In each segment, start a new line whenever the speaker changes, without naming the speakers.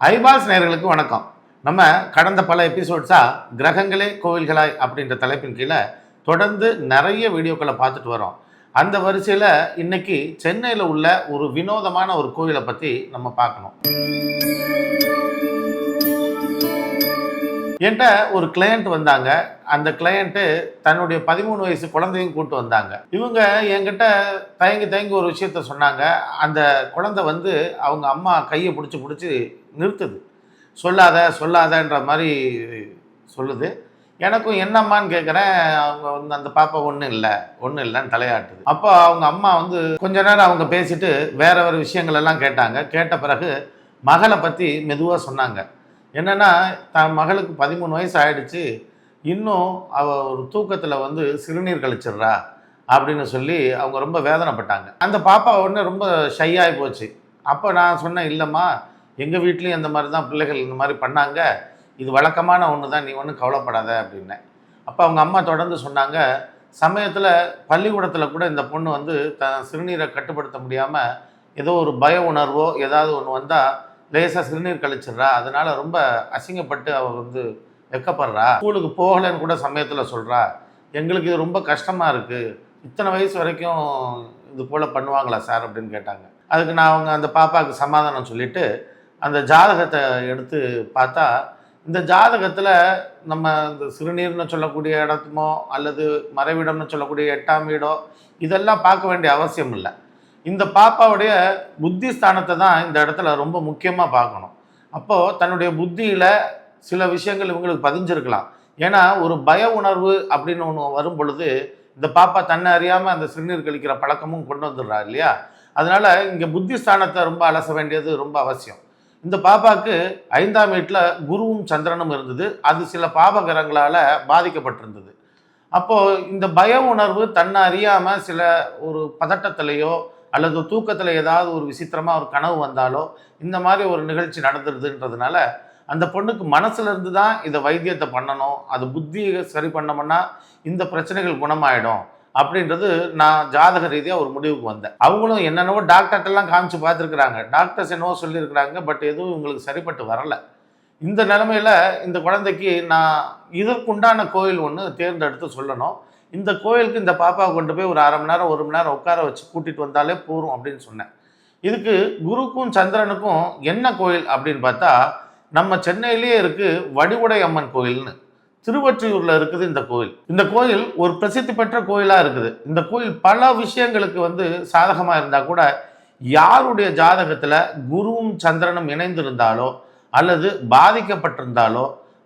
ஐபாஸ் நேர்களுக்கு வணக்கம். நம்ம கடந்த பல எபிசோட்ஸாக கிரகங்களே கோவில்களாய் அப்படின்ற தலைப்பின் கீழே தொடர்ந்து நிறைய வீடியோக்களை பார்த்துட்டு வரோம். அந்த வரிசையில் இன்னைக்கு சென்னையில் உள்ள ஒரு வினோதமான ஒரு கோவிலை பற்றி நம்ம பார்க்கணும். என்கிட்ட ஒரு கிளையண்ட் வந்தாங்க. அந்த கிளையண்ட்டு தன்னுடைய பதிமூணு வயசு குழந்தையும் கூப்பிட்டு வந்தாங்க. இவங்க என்கிட்ட தயங்கி தயங்கி ஒரு விஷயத்த சொன்னாங்க. அந்த குழந்தை வந்து அவங்க அம்மா கையை பிடிச்சி பிடிச்சி நிறுத்துது. சொல்லாத சொல்லாதன்ற மாதிரி சொல்லுது. எனக்கும் என்னம்மான்னு கேட்குறேன் அவங்க வந்து அந்த பாப்பா ஒன்றும் இல்லை ஒன்றும் இல்லைன்னு தலையாட்டுது. அப்போ அவங்க அம்மா வந்து கொஞ்ச நேரம் அவங்க பேசிட்டு வேற வேறு விஷயங்கள் எல்லாம் கேட்டாங்க. கேட்ட பிறகு மகளை பற்றி மெதுவாக சொன்னாங்க. என்னென்னா தன் மகளுக்கு பதிமூணு வயசு ஆயிடுச்சு. இன்னும் அவ ஒரு தூக்கத்தில் வந்து சிறுநீர் கழிச்சிடுறா அப்படின்னு சொல்லி அவங்க ரொம்ப வேதனைப்பட்டாங்க. அந்த பாப்பா ஒன்று ரொம்ப ஷையாகி போச்சு. அப்போ நான் சொன்னேன் இல்லைம்மா எங்கள் வீட்லேயும் இந்த மாதிரி தான் பிள்ளைகள் இந்த மாதிரி பண்ணாங்க. இது வழக்கமான ஒன்று தான் நீ ஒன்றும் கவலைப்படாத அப்படின்னேன். அப்போ அவங்க அம்மா தொடர்ந்து சொன்னாங்க சமயத்தில் பள்ளிக்கூடத்தில் கூட இந்த பொண்ணு வந்து த சிறுநீரை கட்டுப்படுத்த முடியாமல் ஏதோ ஒரு பய உணர்வோ ஏதாவது ஒன்று வந்தால் லேசாக சிறுநீர் கழிச்சிடுறா. அதனால் ரொம்ப அசிங்கப்பட்டு அவள் வந்து வெக்கப்படுறா. ஸ்கூலுக்கு போகலைன்னு கூட சமயத்தில் சொல்கிறா எங்களுக்கு இது ரொம்ப கஷ்டமாக இருக்குது இத்தனை வயசு வரைக்கும் இது போல் பண்ணுவாங்களா சார்? அப்படின்னு கேட்டாங்க. அதுக்கு நான் அவங்க அந்த பாப்பாவுக்கு சமாதானம் சொல்லிவிட்டு அந்த ஜாதகத்தை எடுத்து பார்த்தா இந்த ஜாதகத்தில் நம்ம இந்த சிறுநீர்னு சொல்லக்கூடிய இடத்துமோ அல்லது மறைவிடம்னு சொல்லக்கூடிய எட்டாம் வீடோ இதெல்லாம் பார்க்க வேண்டிய அவசியம் இல்லை. இந்த பாப்பாவுடைய புத்தி ஸ்தானத்தை தான் இந்த இடத்துல ரொம்ப முக்கியமாக பார்க்கணும். அப்போது தன்னுடைய புத்தியில் சில விஷயங்கள் இவங்களுக்கு பதிஞ்சிருக்கலாம். ஏன்னா ஒரு பய உணர்வு அப்படின்னு ஒன்று வரும் பொழுது இந்த பாப்பா தன்னை அறியாமல் அந்த சிறுநீர் கழிக்கிற பழக்கமும் கொண்டு வந்துடுறா இல்லையா? அதனால் இங்கே புத்தி ஸ்தானத்தை ரொம்ப அலச வேண்டியது ரொம்ப அவசியம். இந்த பாப்பாவுக்கு ஐந்தாம் வீட்டில் குருவும் சந்திரனும் இருந்தது. அது சில பாபகரங்களால் பாதிக்கப்பட்டிருந்தது. அப்போது இந்த பய உணர்வு தன்னை அறியாமல் சில ஒரு பதட்டத்திலேயோ அல்லது தூக்கத்தில் ஏதாவது ஒரு விசித்திரமாக ஒரு கனவு வந்தாலோ இந்த மாதிரி ஒரு நிகழ்ச்சி நடந்துருதுன்றதுனால அந்த பொண்ணுக்கு மனசுலேருந்து தான் இதை வைத்தியத்தை பண்ணணும். அது புத்தியை சரி பண்ணோம்னா இந்த பிரச்சனைகள் குணமாயிடும். அப்படின்றது நான் ஜாதக ரீதியாக ஒரு முடிவுக்கு வந்தேன். அவங்களும் என்னென்னவோ டாக்டர்கிட்டலாம் காமிச்சு பார்த்துருக்குறாங்க. டாக்டர்ஸ் என்னவோ சொல்லியிருக்கிறாங்க பட் எதுவும் இவங்களுக்கு சரிப்பட்டு வரலை. இந்த நிலமையில இந்த குழந்தைக்கு நான் இதற்குண்டான கோயில் ஒன்று தேர்ந்தெடுத்து சொல்லணும். இந்த கோயிலுக்கு இந்த பாப்பாவை கொண்டு போய் ஒரு அரை மணி நேரம் ஒரு மணி நேரம் உட்கார வச்சு கூட்டிகிட்டு வந்தாலே போகும் அப்படின்னு சொன்னேன். இதுக்கு குருக்கும் சந்திரனுக்கும் என்ன கோயில் அப்படின்னு பார்த்தா நம்ம சென்னையிலேயே இருக்குது வடிவுடை அம்மன் கோயில்னு. திருவற்றியூர்ல இருக்குது இந்த கோயில். இந்த கோயில் ஒரு பிரசித்தி பெற்ற கோயிலா இருக்குது. இந்த கோயில் பல விஷயங்களுக்கு வந்து சாதகமா இருந்தா கூட யாருடைய ஜாதகத்துல குருவும் சந்திரனும் இணைந்திருந்தாலோ அல்லது பாதிக்கப்பட்டிருந்தாலோ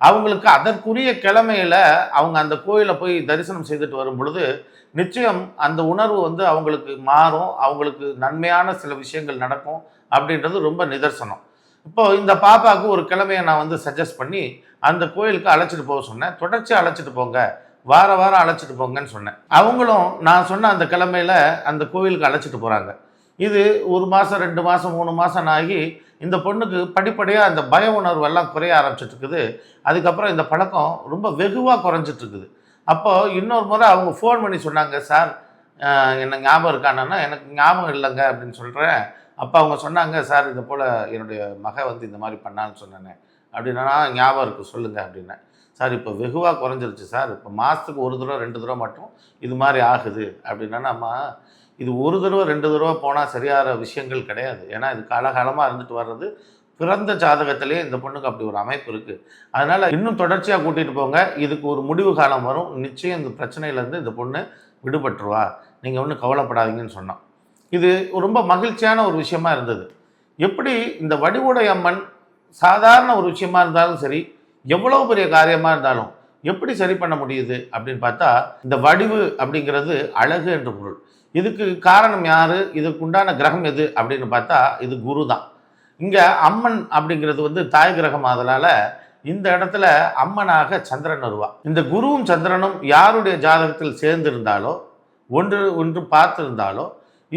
அவங்களுக்கு அதற்குரிய கிழமையில அவங்க அந்த கோயிலை போய் தரிசனம் செய்துட்டு வரும் பொழுது நிச்சயம் அந்த உணர்வு வந்து அவங்களுக்கு மாறும். அவங்களுக்கு நன்மையான சில விஷயங்கள் நடக்கும் அப்படின்றது ரொம்ப நிதர்சனம். இப்போ இந்த பாப்பாவுக்கு ஒரு கிழமையை நான் வந்து சஜஸ்ட் பண்ணி அந்த கோயிலுக்கு அழைச்சிட்டு போக சொன்னேன். தொடர்ச்சியாக அழைச்சிட்டு போங்க. வார வாரம் அழைச்சிட்டு போங்கன்னு சொன்னேன். அவங்களும் நான் சொன்ன அந்த கிழமையில அந்த கோயிலுக்கு அழைச்சிட்டு போகிறாங்க இது ஒரு மாதம் ரெண்டு மாதம் மூணு மாதம் ஆகி இந்த பொண்ணுக்கு படிப்படியாக அந்த பய உணர்வு எல்லாம் குறைய ஆரம்பிச்சிட்ருக்குது. அதுக்கப்புறம் இந்த பழக்கம் ரொம்ப வெகுவாக குறைஞ்சிட்ருக்குது. அப்போது அப்போ இன்னொரு முறை அவங்க ஃபோன் பண்ணி சொன்னாங்க சார் என்ன ஞாபகம் இருக்கானா எனக்கு ஞாபகம் இல்லைங்க அப்படின்னு சொல்கிறேன் அப்போ அவங்க சொன்னாங்க சார் இது போல் என்னுடைய மக வந்து இந்த மாதிரி பண்ணான்னு சொன்னேனே. அப்படின்னா ஞாபகம் இருக்குது சொல்லுங்கள் அப்படின்னேன். சார் இப்போ வெகுவாக குறைஞ்சிருச்சு சார். இப்போ மாதத்துக்கு ஒரு தடவை ரெண்டு தடவை மட்டும் இது மாதிரி ஆகுது. அப்படின்னா நம்ம இது ஒரு தடவை ரெண்டு தடவை போனால் சரியான விஷயங்கள் கிடையாது. ஏன்னா இது காலகாலமாக இருந்துட்டு வர்றது பிறந்த ஜாதகத்திலேயே இந்த பொண்ணுக்கு அப்படி ஒரு அமைப்பு இருக்குது அதனால் இன்னும் தொடர்ச்சியாக கூட்டிகிட்டு போங்க. இதுக்கு ஒரு முடிவு காலம் வரும். நிச்சயம் இந்த பிரச்சனையிலேருந்து இந்த பொண்ணு விடுபட்டுருவா. நீங்கள் ஒன்றும் கவலைப்படாதீங்கன்னு சொன்னோம் இது ரொம்ப மகிழ்ச்சியான ஒரு விஷயமா இருந்தது. எப்படி இந்த வடிவுடை அம்மன் சாதாரண ஒரு விஷயமா இருந்தாலும் சரி எவ்வளோ பெரிய காரியமாக இருந்தாலும் எப்படி சரி பண்ண முடியுது அப்படின்னு பார்த்தா இந்த வடிவு அப்படிங்கிறது அழகு என்ற பொருள். இதுக்கு காரணம் யாரு? இதுக்கு உண்டான கிரகம் எது? அப்படின்னு பார்த்தா இது குரு தான். இங்கே அம்மன் அப்படிங்கிறது வந்து தாய் கிரகம் அதனால இந்த இடத்துல அம்மனாக சந்திரன் வருவா. இந்த குருவும் சந்திரனும் யாருடைய ஜாதகத்தில் சேர்ந்திருந்தாலோ ஒன்று ஒன்று பார்த்துருந்தாலோ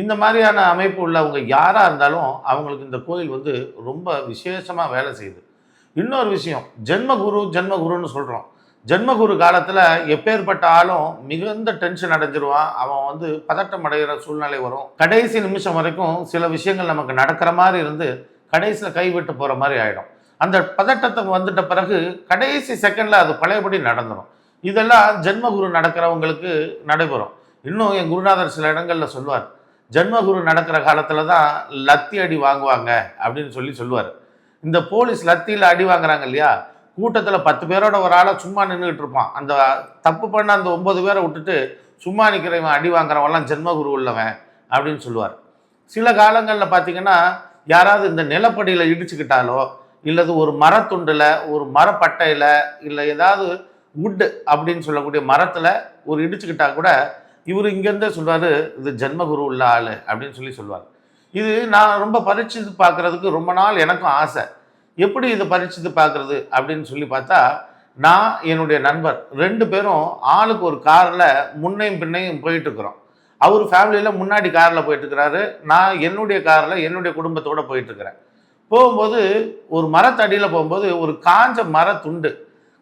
இந்த மாதிரியான அமைப்பு உள்ளவங்க யாராக இருந்தாலும் அவங்களுக்கு இந்த கோயில் வந்து ரொம்ப விசேஷமாக வேலை செய்யுது. இன்னொரு விஷயம் ஜென்மகுரு ஜென்மகுருன்னு சொல்கிறோம் ஜென்மகுரு காலத்தில் எப்பேற்பட்ட ஆளும் மிகுந்த டென்ஷன் அடைஞ்சிருவான். அவன் வந்து பதட்டம் அடைகிற சூழ்நிலை வரும். கடைசி நிமிஷம் வரைக்கும் சில விஷயங்கள் நமக்கு நடக்கிற மாதிரி இருந்து கடைசியில் கைவிட்டு போகிற மாதிரி ஆகிடும் அந்த பதட்டத்தை வந்துட்ட பிறகு கடைசி செகண்டில் அது பழையபடி நடந்துடும் இதெல்லாம் ஜென்மகுரு நடக்கிறவங்களுக்கு நடைபெறும். இன்னும் என் குருநாதர் சில இடங்களில் சொல்லுவார். ஜென்மகுரு நடக்கிற காலத்தில் தான் லத்தி அடி வாங்குவாங்க அப்படின்னு சொல்லி சொல்லுவார். இந்த போலீஸ் லத்தியில் அடி வாங்குறாங்க இல்லையா? கூட்டத்தில் பத்து பேரோட ஒரு ஆளை சும்மா நின்றுக்கிட்டு இருப்பான். அந்த தப்பு பண்ண அந்த ஒம்பது பேரை விட்டுட்டு சும்மா நிற்கிறவன் அடி வாங்குறவன்லாம் ஜென்மகுரு உள்ளவன் அப்படின்னு சொல்லுவார். சில காலங்களில் பார்த்தீங்கன்னா யாராவது இந்த நிலப்படியில் இடிச்சுக்கிட்டாலோ இல்லது ஒரு மரத்துண்டில் ஒரு மரப்பட்டையில் இல்லை ஏதாவது உட்டு அப்படின்னு சொல்லக்கூடிய மரத்தில் ஒரு இடிச்சுக்கிட்டா கூட இவர் இங்கேருந்தே சொல்கிறாரு இது ஜென்மகுரு உள்ள ஆள் அப்படின்னு சொல்லி சொல்லுவார். இது நான் ரொம்ப பரீட்சித்து பார்க்குறதுக்கு ரொம்ப நாள் எனக்கும் ஆசை. எப்படி இதை பரீட்சித்து பார்க்குறது அப்படின்னு சொல்லி பார்த்தா நான் என்னுடைய நண்பர் ரெண்டு பேரும் ஆளுக்கு ஒரு காரில் முன்னையும் பின்னையும் போயிட்டுருக்குறோம். அவர் ஃபேமிலியில் முன்னாடி காரில் போயிட்டுருக்கிறாரு நான் என்னுடைய காரில் என்னுடைய குடும்பத்தோடு போயிட்டுருக்கிறேன். போகும்போது ஒரு மரத்தடியில் போகும்போது ஒரு காஞ்ச மரத்துண்டு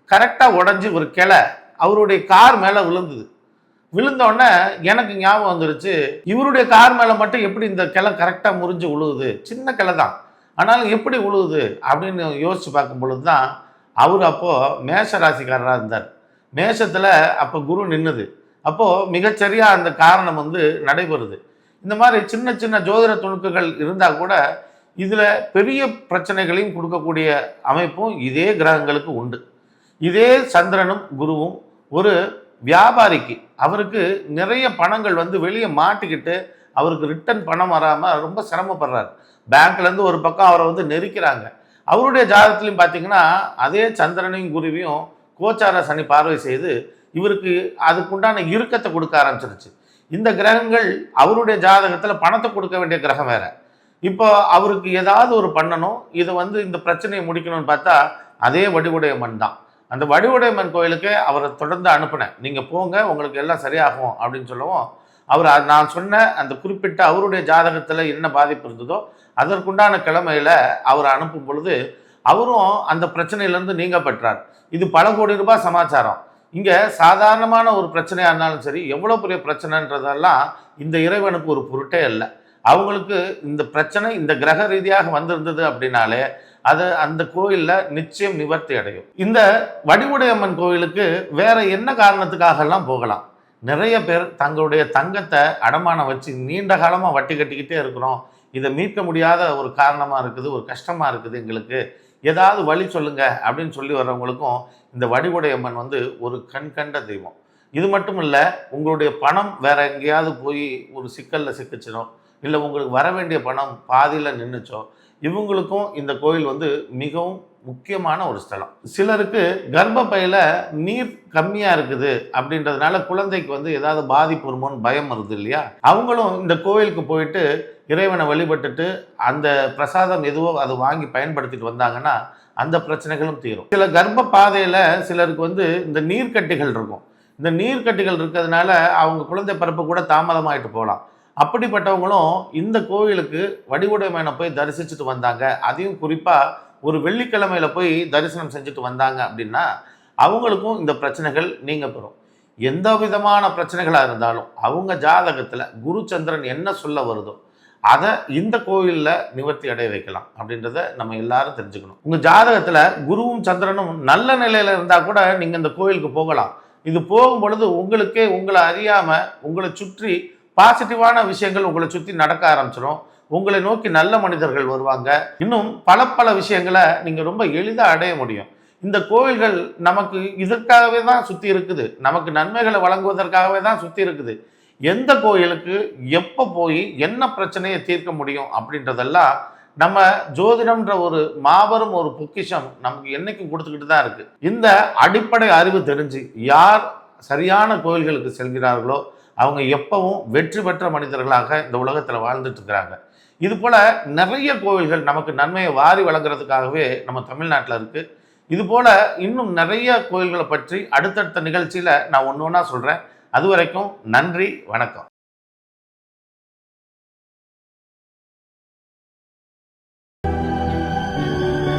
கரெக்டாக உடஞ்சி ஒரு கிளை அவருடைய கார் மேலே விழுந்தது. விழுந்தோடனே எனக்கு ஞாபகம் வந்துருச்சு. இவருடைய கார் மேலே மட்டும் எப்படி இந்த கிளை கரெக்டாக முறிஞ்சு உழுவுது? சின்ன கிளை தான். ஆனாலும் எப்படி உழுவுது? அப்படின்னு யோசித்து பார்க்கும் பொழுது தான் அவர் அப்போது மேஷ ராசிக்காரராக இருந்தார். மேஷத்தில் அப்போ குரு நின்னுது. அப்போது மிகச்சரியாக அந்த காரணம் வந்து நடைபெறுது. இந்த மாதிரி சின்ன சின்ன ஜோதிட துணுக்குகள் இருந்தால் கூட இதில் பெரிய பிரச்சனைகளையும் கொடுக்கக்கூடிய அமைப்பும் இதே கிரகங்களுக்கு உண்டு. இதே சந்திரனும் குருவும் ஒரு வியாபாரிக்கு அவருக்கு நிறைய பணங்கள் வந்து வெளியே மாட்டிக்கிட்டு அவருக்கு ரிட்டர்ன் பணம் வராமல் ரொம்ப சிரமப்படுறார். பேங்க்லேருந்து ஒரு பக்கம் அவரை வந்து நெரிக்கிறாங்க. அவருடைய ஜாதகத்துலையும் பார்த்தீங்கன்னா அதே சந்திரனையும் குருவியும் கோச்சார சனி பார்வை செய்து இவருக்கு அதுக்குண்டான இறுக்கத்தை கொடுக்க ஆரம்பிச்சிருச்சு. இந்த கிரகங்கள் அவருடைய ஜாதகத்தில் பணத்தை கொடுக்க வேண்டிய கிரகம் வேற. இப்போ அவருக்கு ஏதாவது ஒரு பண்ணணும். இதை வந்து இந்த பிரச்சனையை முடிக்கணும்னு பார்த்தா அதே வடிவுடைய மண் தான். அந்த வடிவுடையம்மன் கோயிலுக்கு அவரை தொடர்ந்து அனுப்பினேன். நீங்கள் போங்க உங்களுக்கு எல்லாம் சரியாகும் அப்படின்னு சொல்லவும் அவர் நான் சொன்ன அந்த குறிப்பிட்ட அவருடைய ஜாதகத்தில் என்ன பாதிப்பு இருந்ததோ அதற்குண்டான கிழமையில் அவர் அனுப்பும் பொழுது அவரும் அந்த பிரச்சனையிலேருந்து நீங்க பெற்றார் இது பல கோடி ரூபாய் சமாச்சாரம். இங்கே சாதாரணமான ஒரு பிரச்சனையாக இருந்தாலும் சரி எவ்வளோ பெரிய பிரச்சனைன்றதெல்லாம் இந்த இறைவனுக்கு ஒரு பொருட்டே இல்லை. அவங்களுக்கு இந்த பிரச்சனை இந்த கிரக ரீதியாக வந்திருந்தது அப்படின்னாலே அது அந்த கோயிலில் நிச்சயம் நிவர்த்தி அடையும். இந்த வடிவுடையம்மன் கோயிலுக்கு வேற என்ன காரணத்துக்காகலாம் போகலாம்? நிறைய பேர் தங்களுடைய தங்கத்தை அடமானம் வச்சு நீண்ட காலமாக வட்டி கட்டிக்கிட்டே இருக்கிறோம். இதை மீட்க முடியாத ஒரு காரணமாக இருக்குது ஒரு கஷ்டமாக இருக்குது எங்களுக்கு. ஏதாவது வழி சொல்லுங்க அப்படின்னு சொல்லி வர்றவங்களுக்கும் இந்த வடிவுடையம்மன் வந்து ஒரு கண் கண்ட தெய்வம். இது மட்டும் இல்லை உங்களுடைய பணம் வேற எங்கேயாவது போய் ஒரு சிக்கலில் சிக்கிச்சிடும் இல்லை உங்களுக்கு வர வேண்டிய பணம் பாதியில் நின்றுச்சோ இவங்களுக்கும் இந்த கோயில் வந்து மிகவும் முக்கியமான ஒரு ஸ்தலம். சிலருக்கு கர்ப்பப்பையில் நீர் கம்மியாக இருக்குது அப்படின்றதுனால குழந்தைக்கு வந்து ஏதாவது பாதிப்பு வருமோன்னு பயம் வருது இல்லையா? அவங்களும் இந்த கோயிலுக்கு போயிட்டு இறைவனை வழிபட்டுட்டு அந்த பிரசாதம் எதுவோ அதை வாங்கி பயன்படுத்திட்டு வந்தாங்கன்னா அந்த பிரச்சனைகளும் தீரும். சில கர்ப்ப பாதையில் சிலருக்கு வந்து இந்த நீர்க்கட்டிகள் இருக்கும். இந்த நீர்க்கட்டிகள் இருக்கிறதுனால அவங்க குழந்தை பிறப்பு கூட தாமதமாயிட்டு போகலாம். அப்படிப்பட்டவங்களும் இந்த கோவிலுக்கு வடிவுடைமையான போய் தரிசிச்சுட்டு வந்தாங்க. அதையும் குறிப்பாக ஒரு வெள்ளிக்கிழமையில போய் தரிசனம் செஞ்சுட்டு வந்தாங்க அப்படின்னா அவங்களுக்கும் இந்த பிரச்சனைகள் நீங்க பெறும். எந்த விதமான பிரச்சனைகளாக இருந்தாலும் அவங்க ஜாதகத்தில் குரு சந்திரன் என்ன சொல்ல வருதோ அதை இந்த கோவிலில் நிவர்த்தி அடைய வைக்கலாம் அப்படின்றத நம்ம எல்லாரும் தெரிஞ்சுக்கணும். உங்கள் ஜாதகத்தில் குருவும் சந்திரனும் நல்ல நிலையில் இருந்தால் கூட நீங்கள் இந்த கோயிலுக்கு போகலாம். இது போகும் பொழுது உங்களுக்கே உங்களை அறியாமல் உங்களை சுற்றி பாசிட்டிவான விஷயங்கள் உங்களை சுற்றி நடக்க ஆரம்பிச்சிடும் உங்களை நோக்கி நல்ல மனிதர்கள் வருவாங்க. இன்னும் பல பல விஷயங்களை நீங்கள் ரொம்ப எளிதாக அடைய முடியும். இந்த கோவில்கள் நமக்கு இதற்காகவே தான் சுற்றி இருக்குது. நமக்கு நன்மைகளை வழங்குவதற்காகவே தான் சுற்றி இருக்குது. எந்த கோயிலுக்கு எப்போ போய் என்ன பிரச்சனையை தீர்க்க முடியும் அப்படின்றதெல்லாம் நம்ம ஜோதிடம்ன்ற ஒரு மாபெரும் ஒரு பொக்கிஷம் நமக்கு என்றைக்கும் கொடுத்துக்கிட்டு தான் இருக்குது இந்த அடிப்படை அறிவு தெரிஞ்சு யார் சரியான கோயில்களுக்கு செல்கிறார்களோ அவங்க எப்பவும் வெற்றி பெற்ற மனிதர்களாக இந்த உலகத்தில் வாழ்ந்துட்டு இருக்கிறாங்க இது போல நிறைய கோவில்கள் நமக்கு நன்மையை வாரி வழங்குறதுக்காகவே நம்ம தமிழ்நாட்டில் இருக்கு. இது போல இன்னும் நிறைய கோயில்களை பற்றி அடுத்தடுத்த நிகழ்ச்சியில் நான் ஒன்று ஒன்றா சொல்கிறேன் அது வரைக்கும் நன்றி வணக்கம்.